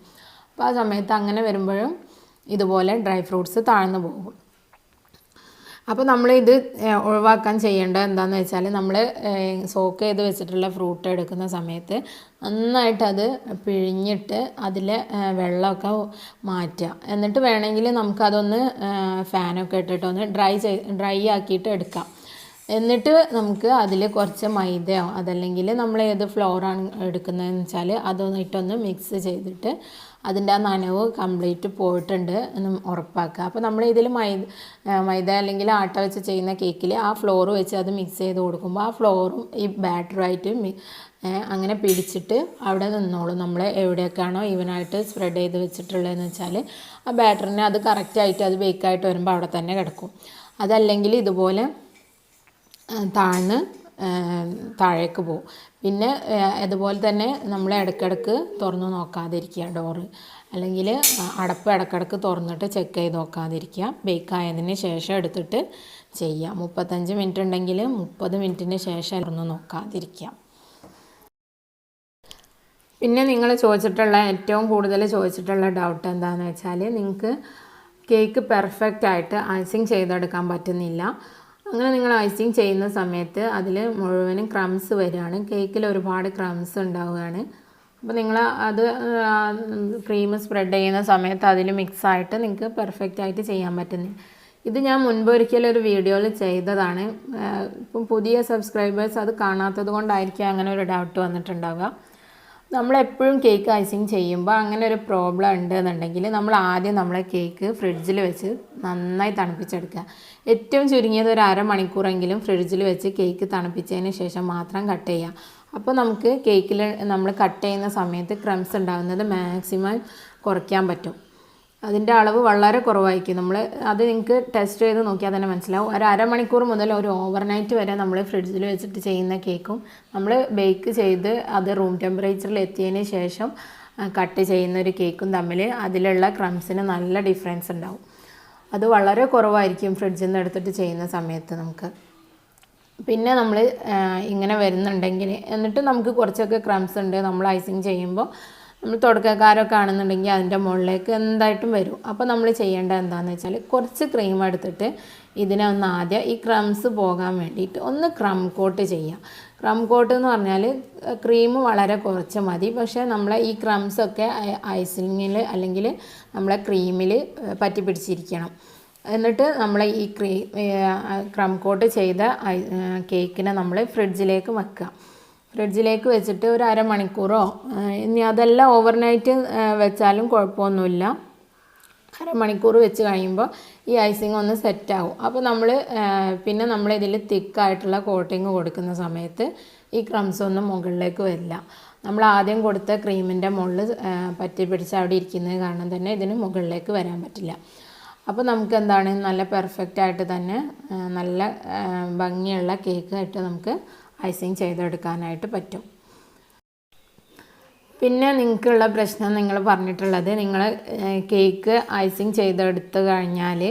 അപ്പോൾ ആ സമയത്ത് അങ്ങനെ വരുമ്പോഴും ഇതുപോലെ ഡ്രൈ ഫ്രൂട്ട്സ് താഴ്ന്നു പോകും. അപ്പോൾ നമ്മൾ ഇത് ഒഴിവാക്കാൻ ചെയ്യേണ്ടത് എന്താണെന്ന് വെച്ചാൽ നമ്മൾ സോക്ക് ചെയ്ത് വെച്ചിട്ടുള്ള ഫ്രൂട്ട് എടുക്കുന്ന സമയത്ത് നന്നായിട്ട് അത് പിഴിഞ്ഞിട്ട് അതിലെ വെള്ളമൊക്കെ മാറ്റുക. എന്നിട്ട് വേണമെങ്കിൽ നമുക്കതൊന്ന് ഫാനൊക്കെ ഇട്ടിട്ട് ഒന്ന് ഡ്രൈ ഡ്രൈ ആക്കിയിട്ട് എടുക്കാം. എന്നിട്ട് നമുക്ക് അതിൽ കുറച്ച് മൈദയോ അതല്ലെങ്കിൽ നമ്മൾ ഏത് ഫ്ലോറാണ് എടുക്കുന്നതെന്ന് വെച്ചാൽ അതൊന്നിട്ടൊന്ന് മിക്സ് ചെയ്തിട്ട് അതിന്റെ ആ നനവ് കംപ്ലീറ്റ് പോയിട്ടുണ്ട് എന്ന് ഉറപ്പാക്കുക. അപ്പോൾ നമ്മൾ ഇതിൽ മൈദ മൈദ അല്ലെങ്കിൽ ആട്ട വെച്ച് ചെയ്യുന്ന കേക്കിൽ ആ ഫ്ലോർ വെച്ച് അത് മിക്സ് ചെയ്ത് കൊടുക്കുമ്പോൾ ആ ഫ്ലോറും ഈ ബാറ്ററായിട്ട് അങ്ങനെ പിടിച്ചിട്ട് അവിടെ നിന്നോളും. നമ്മൾ എവിടെയൊക്കെയാണോ ഈവനായിട്ട് സ്പ്രെഡ് ചെയ്ത് വെച്ചിട്ടുള്ളതെന്ന് വെച്ചാൽ ആ ബാറ്ററിനെ അത് കറക്റ്റായിട്ട് അത് ബേക്കായിട്ട് വരുമ്പോൾ അവിടെ തന്നെ കിടക്കും. അതല്ലെങ്കിൽ ഇതുപോലെ താഴ്ന്ന് താഴേക്ക് പോകും പിന്നെ അതുപോലെ തന്നെ നമ്മൾ ഇടയ്ക്കിടയ്ക്ക് തുറന്ന് നോക്കാതിരിക്കുക ഡോറ്. അല്ലെങ്കിൽ അടപ്പ് ഇടയ്ക്കിടയ്ക്ക് തുറന്നിട്ട് ചെക്ക് ചെയ്ത് നോക്കാതിരിക്കുക. ബേക്ക് ആയതിന് ശേഷം എടുത്തിട്ട് ചെയ്യുക. മുപ്പത്തഞ്ച് മിനിറ്റ് ഉണ്ടെങ്കിൽ മുപ്പത് മിനിറ്റിന് ശേഷം തുറന്ന് നോക്കാതിരിക്കുക. പിന്നെ നിങ്ങൾ ചോദിച്ചിട്ടുള്ള ഏറ്റവും കൂടുതൽ ചോദിച്ചിട്ടുള്ള ഡൗട്ട് എന്താണെന്ന് വെച്ചാൽ നിങ്ങൾക്ക് കേക്ക് പെർഫെക്റ്റ് ആയിട്ട് ഐസിങ് ചെയ്തെടുക്കാൻ പറ്റുന്നില്ല. അങ്ങനെ നിങ്ങൾ ഐസിങ് ചെയ്യുന്ന സമയത്ത് അതിൽ മുഴുവനും ക്രംസ് വരികയാണ്. കേക്കിൽ ഒരുപാട് ക്രംസ് ഉണ്ടാവുകയാണ്. അപ്പോൾ നിങ്ങൾ അത് ക്രീം സ്പ്രെഡ് ചെയ്യുന്ന സമയത്ത് അതിൽ മിക്സ് ആയിട്ട് നിങ്ങൾക്ക് പെർഫെക്റ്റ് ആയിട്ട് ചെയ്യാൻ പറ്റുന്നു ഇത് ഞാൻ മുൻപ് ഒരിക്കലും ഒരു വീഡിയോയിൽ ചെയ്തതാണ്. ഇപ്പം പുതിയ സബ്സ്ക്രൈബേഴ്സ് അത് കാണാത്തത് കൊണ്ടായിരിക്കും അങ്ങനെ ഒരു ഡൗട്ട് വന്നിട്ടുണ്ടാവുക. നമ്മളെപ്പോഴും കേക്ക് ഐസിങ് ചെയ്യുമ്പോൾ അങ്ങനെ ഒരു പ്രോബ്ലം ഉണ്ട് എന്നുണ്ടെങ്കിൽ നമ്മൾ ആദ്യം നമ്മളെ കേക്ക് ഫ്രിഡ്ജിൽ വെച്ച് നന്നായി തണുപ്പിച്ചെടുക്കുക. ഏറ്റവും ചുരുങ്ങിയത് ഒരു അരമണിക്കൂറെങ്കിലും ഫ്രിഡ്ജിൽ വെച്ച് കേക്ക് തണുപ്പിച്ചതിന് ശേഷം മാത്രം കട്ട് ചെയ്യുക. അപ്പോൾ നമുക്ക് കേക്കിൽ നമ്മൾ കട്ട് ചെയ്യുന്ന സമയത്ത് ക്രംസ് ഉണ്ടാകുന്നത് മാക്സിമം കുറയ്ക്കാൻ പറ്റും. അതിന്റെ അളവ് വളരെ കുറവായിരിക്കും. നമ്മൾ അത് നിങ്ങൾക്ക് ടെസ്റ്റ് ചെയ്ത് നോക്കിയാൽ തന്നെ മനസ്സിലാവും. ഒരു അരമണിക്കൂർ മുതൽ ഒരു ഓവർനൈറ്റ് വരെ നമ്മൾ ഫ്രിഡ്ജിൽ വെച്ചിട്ട് ചെയ്യുന്ന കേക്കും. നമ്മൾ ബേക്ക് ചെയ്ത് അത് റൂം ടെമ്പറേച്ചറിൽ എത്തിയതിന് ശേഷം കട്ട് ചെയ്യുന്ന ഒരു കേക്കും തമ്മിൽ അതിലുള്ള ക്രംസിന് നല്ല ഡിഫറൻസ് ഉണ്ടാവും. അത് വളരെ കുറവായിരിക്കും ഫ്രിഡ്ജിൽ നിന്ന് എടുത്തിട്ട് ചെയ്യുന്ന സമയത്ത് നമുക്ക്. പിന്നെ നമ്മൾ ഇങ്ങനെ വരുന്നുണ്ടെങ്കിൽ എന്നിട്ട് നമുക്ക് കുറച്ചൊക്കെ ക്രംസ് ഉണ്ട്. നമ്മൾ ഐസിങ് ചെയ്യുമ്പോൾ നമ്മൾ തുടക്കക്കാരൊക്കെ ആണെന്നുണ്ടെങ്കിൽ അതിന്റെ മുകളിലേക്ക് എന്തായിട്ടും വരും. അപ്പോൾ നമ്മൾ ചെയ്യേണ്ടത് എന്താണെന്ന് വെച്ചാൽ കുറച്ച് ക്രീം എടുത്തിട്ട് ഇതിനെ ഒന്ന് ആദ്യം ഈ ക്രംസ് പോകാൻ വേണ്ടിയിട്ട് ഒന്ന് ക്രം കോട്ട് ചെയ്യാം. ക്രം കോട്ട് എന്ന് പറഞ്ഞാൽ ക്രീം വളരെ കുറച്ച് മതി. പക്ഷേ നമ്മളെ ഈ ക്രംസൊക്കെ ഐസിങ്ങിൽ അല്ലെങ്കിൽ നമ്മളെ ക്രീമിൽ പറ്റി പിടിച്ചിരിക്കണം എന്നിട്ട് നമ്മൾ ഈ ക്രീ ക്രം കോട്ട് ചെയ്ത കേക്കിനെ നമ്മൾ ഫ്രിഡ്ജിലേക്ക് വെക്കുക. ഫ്രിഡ്ജിലേക്ക് വെച്ചിട്ട് ഒരു അരമണിക്കൂറോ ഇനി അതെല്ലാം ഓവർനൈറ്റ് വെച്ചാലും കുഴപ്പമൊന്നുമില്ല. അരമണിക്കൂർ വെച്ച് കഴിയുമ്പോൾ ഈ ഐസിങ് ഒന്ന് സെറ്റാവും അപ്പോൾ നമ്മൾ പിന്നെ നമ്മൾ ഇതിൽ തിക്കായിട്ടുള്ള കോട്ടിങ് കൊടുക്കുന്ന സമയത്ത് ഈ ക്രംസ് ഒന്നും മുകളിലേക്ക് വരില്ല. നമ്മൾ ആദ്യം കൊടുത്ത ക്രീമിന്റെ മുകളിൽ പറ്റി പിടിച്ച് അവിടെ ഇരിക്കുന്നത് കാരണം തന്നെ ഇതിന് മുകളിലേക്ക് വരാൻ പറ്റില്ല. അപ്പോൾ നമുക്ക് എന്താണ് നല്ല പെർഫെക്റ്റ് ആയിട്ട് തന്നെ നല്ല ഭംഗിയുള്ള കേക്ക് ആയിട്ട് നമുക്ക് ഐസിങ് ചെയ്തെടുക്കാനായിട്ട് പറ്റും. പിന്നെ നിങ്ങൾക്കുള്ള പ്രശ്നം നിങ്ങൾ പറഞ്ഞിട്ടുള്ളത് നിങ്ങൾ കേക്ക് ഐസിങ് ചെയ്തെടുത്ത് കഴിഞ്ഞാൽ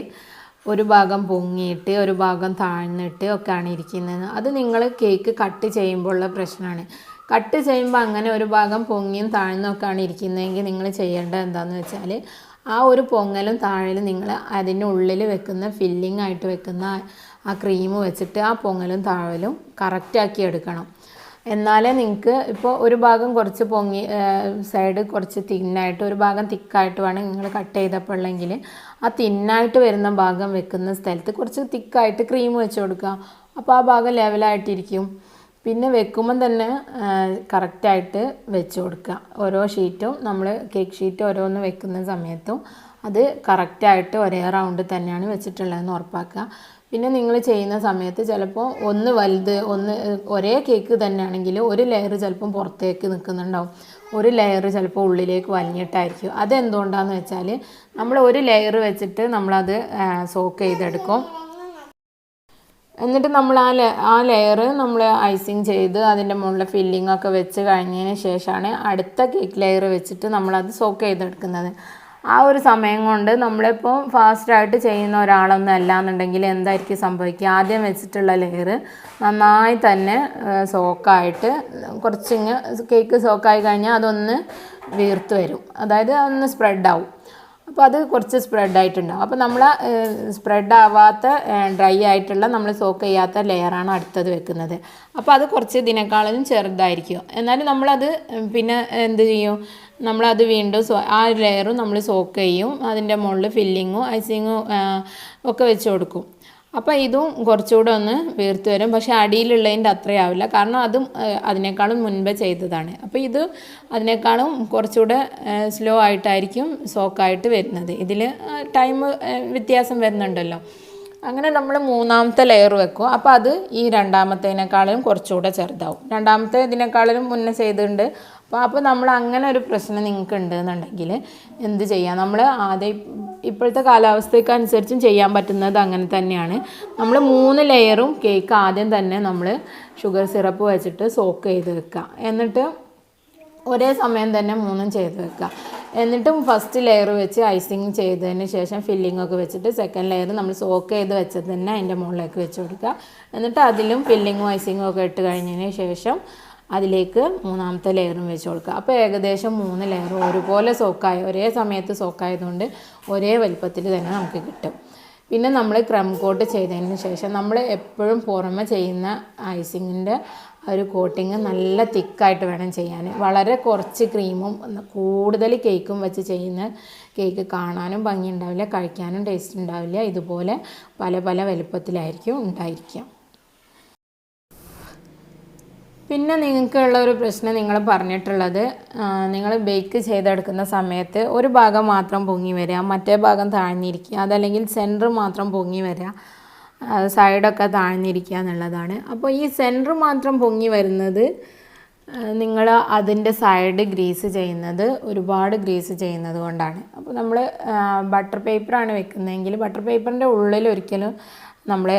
ഒരു ഭാഗം പൊങ്ങിയിട്ട് ഒരു ഭാഗം താഴ്ന്നിട്ട് ഒക്കെയാണ് ഇരിക്കുന്നത്. അത് നിങ്ങൾ കേക്ക് കട്ട് ചെയ്യുമ്പോഴുള്ള പ്രശ്നമാണ്. കട്ട് ചെയ്യുമ്പോൾ അങ്ങനെ ഒരു ഭാഗം പൊങ്ങിയും താഴ്ന്നും ഒക്കെയാണ് ഇരിക്കുന്നതെങ്കിൽ നിങ്ങൾ ചെയ്യേണ്ടത് എന്താണെന്ന് വെച്ചാൽ ആ ഒരു പൊങ്ങലും താഴലും നിങ്ങൾ അതിന്റെ ഉള്ളിൽ വെക്കുന്ന ഫില്ലിംഗ് ആയിട്ട് വെക്കുന്ന ആ ക്രീം വെച്ചിട്ട് ആ പൊങ്ങലും താഴലും കറക്റ്റാക്കി എടുക്കണം. എന്നാലേ നിങ്ങൾക്ക് ഇപ്പോൾ ഒരു ഭാഗം കുറച്ച് പൊങ്ങി സൈഡ് കുറച്ച് തിന്നായിട്ട് ഒരു ഭാഗം തിക്കായിട്ട് വേണം നിങ്ങൾ കട്ട് ചെയ്തപ്പോഴെങ്കിൽ ആ തിന്നായിട്ട് വരുന്ന ഭാഗം വെക്കുന്ന സ്ഥലത്ത് കുറച്ച് തിക്കായിട്ട് ക്രീം വെച്ച് കൊടുക്കുക. അപ്പോൾ ആ ഭാഗം ലെവലായിട്ടിരിക്കും പിന്നെ വെക്കുമ്പം തന്നെ കറക്റ്റായിട്ട് വെച്ച് കൊടുക്കുക. ഓരോ ഷീറ്റും നമ്മൾ കേക്ക് ഷീറ്റ് ഓരോന്ന് വെക്കുന്ന സമയത്തും അത് കറക്റ്റായിട്ട് ഒരേ റൗണ്ട് തന്നെയാണ് വെച്ചിട്ടുള്ളതെന്ന് ഉറപ്പാക്കുക. പിന്നെ നിങ്ങൾ ചെയ്യുന്ന സമയത്ത് ചിലപ്പോൾ ഒന്ന് വലുത് ഒന്ന് ഒരേ കേക്ക് തന്നെയാണെങ്കിൽ ഒരു ലെയർ ചിലപ്പം പുറത്തേക്ക് നിൽക്കുന്നുണ്ടാവും. ഒരു ലെയർ ചിലപ്പോൾ ഉള്ളിലേക്ക് വലിഞ്ഞിട്ടായിരിക്കും. അതെന്തുകൊണ്ടാണെന്ന് വെച്ചാൽ നമ്മൾ ഒരു ലെയർ വെച്ചിട്ട് നമ്മളത് സോക്ക് ചെയ്തെടുക്കും. എന്നിട്ട് നമ്മൾ ആ ആ ലെയർ നമ്മൾ ഐസിങ് ചെയ്ത് അതിന്റെ മുകളിൽ ഫില്ലിംഗ് ഒക്കെ വെച്ച് കഴിഞ്ഞതിന് ശേഷമാണ് അടുത്ത കേക്ക് ലെയർ വെച്ചിട്ട് നമ്മളത് സോക്ക് ചെയ്തെടുക്കുന്നത്. ആ ഒരു സമയം കൊണ്ട് നമ്മളിപ്പോൾ ഫാസ്റ്റായിട്ട് ചെയ്യുന്ന ഒരാളൊന്നും അല്ല എന്നുണ്ടെങ്കിൽ എന്തായിരിക്കും സംഭവിക്കുക? ആദ്യം വെച്ചിട്ടുള്ള ലെയർ നന്നായി തന്നെ സോക്കായിട്ട് കുറച്ചിങ്ങ് കേക്ക് സോക്കായി കഴിഞ്ഞാൽ അതൊന്ന് വീർത്ത് വരും. അതായത് അതൊന്ന് സ്പ്രെഡ് ആവും. അപ്പോൾ അത് കുറച്ച് സ്പ്രെഡ് ആയിട്ടുണ്ടാവും. അപ്പോൾ നമ്മൾ സ്പ്രെഡ് ആവാത്ത ഡ്രൈ ആയിട്ടുള്ള നമ്മൾ സോക്ക് ചെയ്യാത്ത ലെയറാണ് അടുത്തത് വെക്കുന്നത്. അപ്പോൾ അത് കുറച്ച് ഇതിനേക്കാളും ചെറുതായിരിക്കും. എന്നാലും നമ്മളത് പിന്നെ എന്ത് ചെയ്യും? നമ്മളത് വീണ്ടും സോ ആ ലെയറും നമ്മൾ സോക്ക് ചെയ്യും. അതിന്റെ മുകളിൽ ഫില്ലിങ്ങും ഐസിങ്ങും ഒക്കെ വെച്ച് കൊടുക്കും. അപ്പോൾ ഇതും കുറച്ചുകൂടെ ഒന്ന് വീർത്ത് വരും. പക്ഷേ അടിയിലുള്ളതിന്റെ അത്രയാവില്ല കാരണം അതും അതിനേക്കാളും മുൻപേ ചെയ്തതാണ്. അപ്പോൾ ഇത് അതിനേക്കാളും കുറച്ചുകൂടെ സ്ലോ ആയിട്ടായിരിക്കും സോക്കായിട്ട് വരുന്നത്. ഇതിൽ ടൈം വ്യത്യാസം വരുന്നുണ്ടല്ലോ. അങ്ങനെ നമ്മൾ മൂന്നാമത്തെ ലെയർ വെക്കും. അപ്പോൾ അത് ഈ രണ്ടാമത്തേനേക്കാളും കുറച്ചുകൂടെ ചെറുതാവും. രണ്ടാമത്തെ ഇതിനേക്കാളും മുന്നേ ചെയ്തിട്ടുണ്ട്. അപ്പോൾ അപ്പോൾ നമ്മൾ അങ്ങനെ ഒരു പ്രശ്നം നിങ്ങൾക്ക് ഉണ്ടെന്നുണ്ടെങ്കിൽ എന്ത് ചെയ്യാം? നമ്മൾ ആദ്യം ഇപ്പോഴത്തെ കാലാവസ്ഥയ്ക്ക് അനുസരിച്ചും ചെയ്യാൻ പറ്റുന്നത് അങ്ങനെ തന്നെയാണ്. നമ്മൾ മൂന്ന് ലെയറും കേക്ക് ആദ്യം തന്നെ നമ്മൾ ഷുഗർ സിറപ്പ് വെച്ചിട്ട് സോക്ക് ചെയ്ത് വെക്കുക. എന്നിട്ട് ഒരേ സമയം തന്നെ മൂന്നും ചെയ്ത് വെക്കുക. എന്നിട്ടും ഫസ്റ്റ് ലെയർ വെച്ച് ഐസിങ് ചെയ്തതിന് ശേഷം ഫില്ലിംഗ് ഒക്കെ വെച്ചിട്ട് സെക്കൻഡ് ലെയർ നമ്മൾ സോക്ക് ചെയ്ത് വെച്ചത് തന്നെ അതിന്റെ മുകളിലേക്ക് വെച്ച് കൊടുക്കുക. എന്നിട്ട് അതിലും ഫില്ലിങ്ങും ഐസിങ്ങും ഒക്കെ ഇട്ട് കഴിഞ്ഞതിന് ശേഷം അതിലേക്ക് മൂന്നാമത്തെ ലെയറും വെച്ച് കൊടുക്കുക. അപ്പോൾ ഏകദേശം മൂന്ന് ലെയർ ഒരുപോലെ സോക്കായ ഒരേ സമയത്ത് സോക്കായതുകൊണ്ട് ഒരേ വലിപ്പത്തിൽ തന്നെ നമുക്ക് കിട്ടും. പിന്നെ നമ്മൾ ക്രം കോട്ട് ചെയ്തതിന് ശേഷം നമ്മൾ എപ്പോഴും പുറമെ ചെയ്യുന്ന ഐസിങ്ങിന്റെ ഒരു കോട്ടിങ് നല്ല തിക്കായിട്ട് വേണം ചെയ്യാൻ. വളരെ കുറച്ച് ക്രീമും കൂടുതൽ കേക്കും വെച്ച് ചെയ്യുന്ന കേക്ക് കാണാനും ഭംഗി ഉണ്ടാവില്ല കഴിക്കാനും ടേസ്റ്റ് ഉണ്ടാവില്ല. ഇതുപോലെ പല പല വലുപ്പത്തിലായിരിക്കും ഉണ്ടായിരിക്കുക. പിന്നെ നിങ്ങൾക്കുള്ള ഒരു പ്രശ്നം നിങ്ങൾ പറഞ്ഞിട്ടുള്ളത് നിങ്ങൾ ബേക്ക് ചെയ്തെടുക്കുന്ന സമയത്ത് ഒരു ഭാഗം മാത്രം പൊങ്ങി വരിക മറ്റേ ഭാഗം താഴ്ന്നിരിക്കുക അതല്ലെങ്കിൽ സെന്റർ മാത്രം പൊങ്ങി വരിക സൈഡൊക്കെ താഴ്ന്നിരിക്കുക എന്നുള്ളതാണ്. അപ്പോൾ ഈ സെന്റർ മാത്രം പൊങ്ങി വരുന്നത് നിങ്ങൾ അതിന്റെ സൈഡ് ഗ്രീസ് ചെയ്യുന്നത് ഒരുപാട് ഗ്രീസ് ചെയ്യുന്നത് കൊണ്ടാണ്. അപ്പോൾ നമ്മൾ ബട്ടർ പേപ്പറാണ് വെക്കുന്നതെങ്കിൽ ബട്ടർ പേപ്പറിന്റെ ഉള്ളിൽ ഒരിക്കലും നമ്മൾ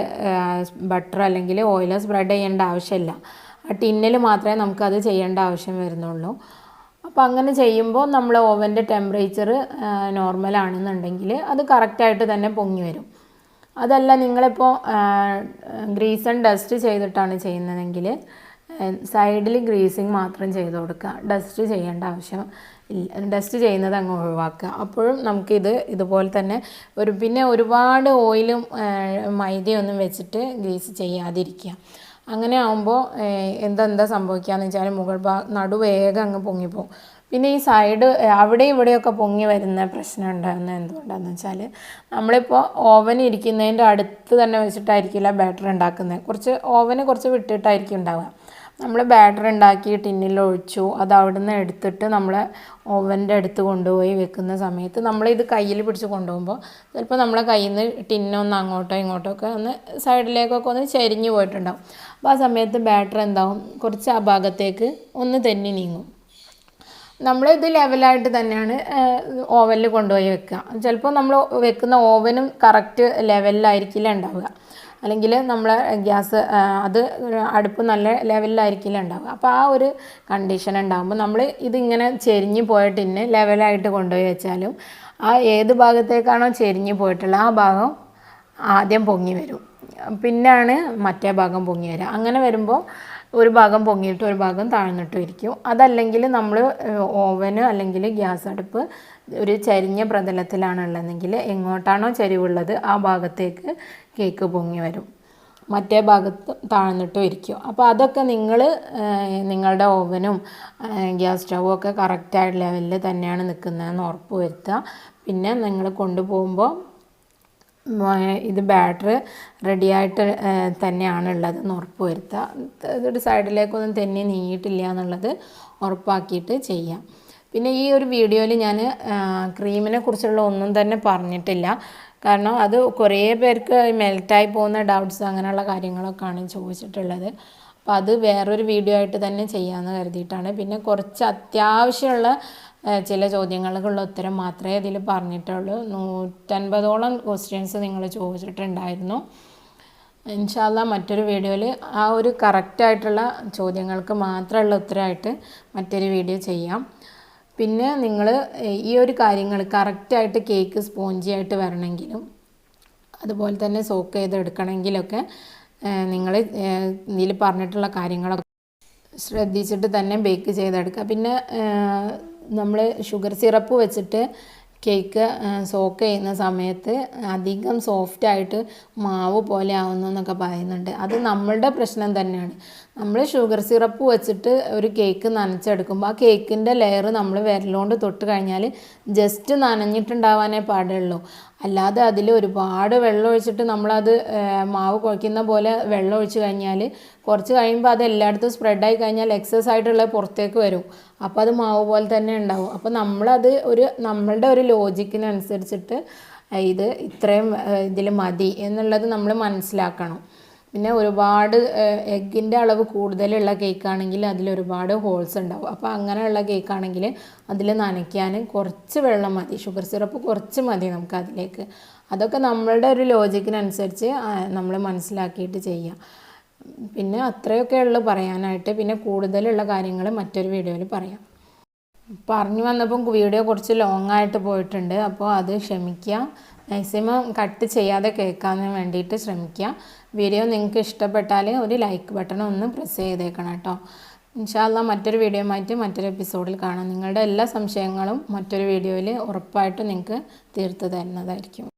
ബട്ടർ അല്ലെങ്കിൽ ഓയിൽ സ്പ്രെഡ് ചെയ്യേണ്ട ആവശ്യമില്ല. ടിന്നിൽ മാത്രമേ നമുക്കത് ചെയ്യേണ്ട ആവശ്യം വരുന്നുള്ളൂ. അപ്പോൾ അങ്ങനെ ചെയ്യുമ്പോൾ നമ്മൾ ഓവന്റെ ടെമ്പറേച്ചർ നോർമലാണെന്നുണ്ടെങ്കിൽ അത് കറക്റ്റായിട്ട് തന്നെ പൊങ്ങി വരും. അതല്ല നിങ്ങളിപ്പോൾ ഗ്രീസ് ആൻഡ് ഡസ്റ്റ് ചെയ്തിട്ടാണ് ചെയ്യുന്നതെങ്കിൽ സൈഡിൽ ഗ്രീസിങ് മാത്രം ചെയ്ത് കൊടുക്കുക. ഡസ്റ്റ് ചെയ്യേണ്ട ആവശ്യം ഇല്ല. ഡസ്റ്റ് ചെയ്യുന്നത് അങ്ങ് ഒഴിവാക്കുക. അപ്പോഴും നമുക്കിത് ഇതുപോലെ തന്നെ ഒരു പിന്നെ ഒരുപാട് ഓയിലും മൈദയൊന്നും വെച്ചിട്ട് ഗ്രീസ് ചെയ്യാതിരിക്കുക. അങ്ങനെ ആകുമ്പോൾ എന്തെന്താ സംഭവിക്കുകയെന്ന് വെച്ചാൽ മുകൾ ഭാഗം നടുവേഗം അങ്ങ് പൊങ്ങിപ്പോകും പിന്നെ ഈ സൈഡ് അവിടെ ഇവിടെയൊക്കെ പൊങ്ങി വരുന്ന പ്രശ്നം ഉണ്ടാകുന്നത് എന്തുകൊണ്ടാണെന്ന് വെച്ചാൽ നമ്മളിപ്പോൾ ഓവൻ ഇരിക്കുന്നതിന്റെ അടുത്ത് തന്നെ വെച്ചിട്ടായിരിക്കില്ല ബാറ്റർ ഉണ്ടാക്കുന്നത്. കുറച്ച് ഓവന് കുറച്ച് വിട്ടിട്ടായിരിക്കും ഉണ്ടാവുക. നമ്മൾ ബാറ്റർ ഉണ്ടാക്കി ടിന്നിൽ ഒഴിച്ചു. അത് അവിടെ നിന്ന് എടുത്തിട്ട് നമ്മൾ ഓവന്റെ അടുത്ത് കൊണ്ടുപോയി വെക്കുന്ന സമയത്ത് നമ്മളിത് കയ്യിൽ പിടിച്ച് കൊണ്ടുപോകുമ്പോൾ ചിലപ്പോൾ നമ്മളെ കയ്യിൽ നിന്ന് ടിന്നൊന്ന് അങ്ങോട്ടോ ഇങ്ങോട്ടോ ഒക്കെ ഒന്ന് സൈഡിലേക്കൊക്കെ ഒന്ന് ചെരിഞ്ഞു പോയിട്ടുണ്ടാവും. അപ്പോൾ ആ സമയത്ത് ബാറ്റർ എന്താവും? കുറച്ച് ആ ഭാഗത്തേക്ക് ഒന്ന് തെന്നി നീങ്ങും. നമ്മളിത് ലെവലായിട്ട് തന്നെയാണ് ഓവനിൽ കൊണ്ടുപോയി വെക്കുക. ചിലപ്പോൾ നമ്മൾ വെക്കുന്ന ഓവനും കറക്റ്റ് ലെവലിലായിരിക്കില്ല ഉണ്ടാവുക അല്ലെങ്കിൽ നമ്മൾ ഗ്യാസ് അത് അടുപ്പ് നല്ല ലെവലിലായിരിക്കില്ല ഉണ്ടാവുക അപ്പോൾ ആ ഒരു കണ്ടീഷൻ ഉണ്ടാകുമ്പോൾ നമ്മൾ ഇതിങ്ങനെ ചെരിഞ്ഞ് പോയ ടിന്ന് ലെവലായിട്ട് കൊണ്ടുപോയി വെച്ചാലും ആ ഏത് ഭാഗത്തേക്കാണോ ചെരിഞ്ഞ് പോയിട്ടുള്ള ആ ഭാഗം ആദ്യം പൊങ്ങി വരും. പിന്നാണ് മറ്റേ ഭാഗം പൊങ്ങി വരിക അങ്ങനെ വരുമ്പോൾ ഒരു ഭാഗം പൊങ്ങിയിട്ട് ഒരു ഭാഗം താഴ്ന്നിട്ടും ഇരിക്കും. അതല്ലെങ്കിൽ നമ്മൾ ഓവന് അല്ലെങ്കിൽ ഗ്യാസ് അടുപ്പ് ഒരു ചരിഞ്ഞ പ്രതലത്തിലാണ് ഉള്ളതെങ്കിൽ എങ്ങോട്ടാണോ ചരിവുള്ളത് ആ ഭാഗത്തേക്ക് കേക്ക് പൊങ്ങി വരും. മറ്റേ ഭാഗത്ത് താഴ്ന്നിട്ടും ഇരിക്കും. അപ്പോൾ അതൊക്കെ നിങ്ങൾ നിങ്ങളുടെ ഓവനും ഗ്യാസ് സ്റ്റൗവും ഒക്കെ കറക്റ്റായിട്ട് ലെവലിൽ തന്നെയാണ് നിൽക്കുന്നതെന്ന് ഉറപ്പ് വരുത്തുക. പിന്നെ നിങ്ങൾ കൊണ്ടുപോകുമ്പോൾ ഇത് ബാറ്റർ റെഡിയായിട്ട് തന്നെയാണ് ഉള്ളതെന്ന് ഉറപ്പ് വരുത്തുക. ഇതൊരു സൈഡിലേക്കൊന്നും തന്നെ നീങ്ങിയിട്ടില്ല എന്നുള്ളത് ഉറപ്പാക്കിയിട്ട് ചെയ്യാം. പിന്നെ ഈ ഒരു വീഡിയോയിൽ ഞാൻ ക്രീമിനെ കുറിച്ചുള്ള ഒന്നും തന്നെ പറഞ്ഞിട്ടില്ല. കാരണം അത് കുറേ പേർക്ക് മെൽറ്റായി പോകുന്ന ഡൗട്ട്സ് അങ്ങനെയുള്ള കാര്യങ്ങളൊക്കെയാണ് ചോദിച്ചിട്ടുള്ളത്. അപ്പോൾ അത് വേറൊരു വീഡിയോ ആയിട്ട് തന്നെ ചെയ്യാമെന്ന് കരുതിയിട്ടാണ്. പിന്നെ കുറച്ച് അത്യാവശ്യമുള്ള ചില ചോദ്യങ്ങൾക്കുള്ള ഉത്തരം മാത്രമേ ഇതിൽ പറഞ്ഞിട്ടുള്ളൂ. നൂറ്റൻപതോളം ക്വസ്റ്റ്യൻസ് നിങ്ങൾ ചോദിച്ചിട്ടുണ്ടായിരുന്നു. ഇൻഷാല്ല മറ്റൊരു വീഡിയോയിൽ ആ ഒരു കറക്റ്റായിട്ടുള്ള ചോദ്യങ്ങൾക്ക് മാത്രമുള്ള ഉത്തരമായിട്ട് മറ്റൊരു വീഡിയോ ചെയ്യാം. പിന്നെ നിങ്ങൾ ഈ ഒരു കാര്യങ്ങൾ കറക്റ്റായിട്ട് കേക്ക് സ്പോഞ്ചി ആയിട്ട് വരണമെങ്കിലും അതുപോലെ തന്നെ സോക്ക് ചെയ്ത് എടുക്കണമെങ്കിലൊക്കെ നിങ്ങൾ ഇതിൽ പറഞ്ഞിട്ടുള്ള കാര്യങ്ങളൊക്കെ ശ്രദ്ധിച്ചിട്ട് തന്നെ ബേക്ക് ചെയ്തെടുക്കുക. പിന്നെ നമ്മൾ ഷുഗർ സിറപ്പ് വെച്ചിട്ട് കേക്ക് സോക്ക് ചെയ്യുന്ന സമയത്ത് അധികം സോഫ്റ്റായിട്ട് മാവ് പോലെ ആവുന്നു എന്നൊക്കെ പറയുന്നുണ്ട്. അത് നമ്മളുടെ പ്രശ്നം തന്നെയാണ്. നമ്മൾ ഷുഗർ സിറപ്പ് വെച്ചിട്ട് ഒരു കേക്ക് നനച്ചെടുക്കുമ്പോൾ ആ കേക്കിന്റെ ലെയർ നമ്മൾ വിരലുകൊണ്ട് തൊട്ട് കഴിഞ്ഞാൽ ജസ്റ്റ് നനഞ്ഞിട്ടുണ്ടാവാനേ പാടുള്ളൂ. അല്ലാതെ അതിൽ ഒരുപാട് വെള്ളം ഒഴിച്ചിട്ട് നമ്മളത് മാവ് കുഴക്കുന്ന പോലെ വെള്ളം ഒഴിച്ച് കഴിഞ്ഞാൽ കുറച്ച് കഴിയുമ്പോൾ അത് എല്ലായിടത്തും സ്പ്രെഡായി കഴിഞ്ഞാൽ എക്സസ് ആയിട്ടുള്ള പുറത്തേക്ക് വരും. അപ്പോൾ അത് മാവ് പോലെ തന്നെ ഉണ്ടാവും. അപ്പോൾ നമ്മളത് ഒരു നമ്മളുടെ ഒരു ലോജിക്കിനനുസരിച്ചിട്ട് ഇത് ഇത്രയും ഇതിൽ മതി എന്നുള്ളത് നമ്മൾ മനസ്സിലാക്കണം. പിന്നെ ഒരുപാട് എഗ്ഗിന്റെ അളവ് കൂടുതലുള്ള കേക്കാണെങ്കിൽ അതിൽ ഒരുപാട് ഹോൾസ് ഉണ്ടാവും. അപ്പോൾ അങ്ങനെയുള്ള കേക്കാണെങ്കിൽ അതിൽ നനയ്ക്കാൻ കുറച്ച് വെള്ളം മതി. ഷുഗർ സിറപ്പ് കുറച്ച് മതി നമുക്ക് അതിലേക്ക്. അതൊക്കെ നമ്മളുടെ ഒരു ലോജിക്കിനനുസരിച്ച് നമ്മൾ മനസ്സിലാക്കിയിട്ട് ചെയ്യാം. പിന്നെ അത്രയൊക്കെ ഉള്ളു പറയാനായിട്ട്. പിന്നെ കൂടുതലുള്ള കാര്യങ്ങൾ മറ്റൊരു വീഡിയോയിൽ പറയാം. പറഞ്ഞു വന്നപ്പം വീഡിയോ കുറച്ച് ലോങ് ആയിട്ട് പോയിട്ടുണ്ട്. അപ്പോൾ അത് ക്ഷമിക്കുക. മാക്സിമം കട്ട് ചെയ്യാതെ കേൾക്കാൻ വേണ്ടിയിട്ട് ശ്രമിക്കുക. വീഡിയോ നിങ്ങൾക്ക് ഇഷ്ടപ്പെട്ടാൽ ഒരു ലൈക്ക് ബട്ടൺ ഒന്ന് പ്രസ് ചെയ്തേക്കണം കേട്ടോ. ഇൻഷാല്ല മറ്റൊരു വീഡിയോ ആയിട്ട് മറ്റൊരു എപ്പിസോഡിൽ കാണാം. നിങ്ങളുടെ എല്ലാ സംശയങ്ങളും മറ്റൊരു വീഡിയോയിൽ ഉറപ്പായിട്ടും നിങ്ങൾക്ക് തീർത്ത് തരുന്നതായിരിക്കും.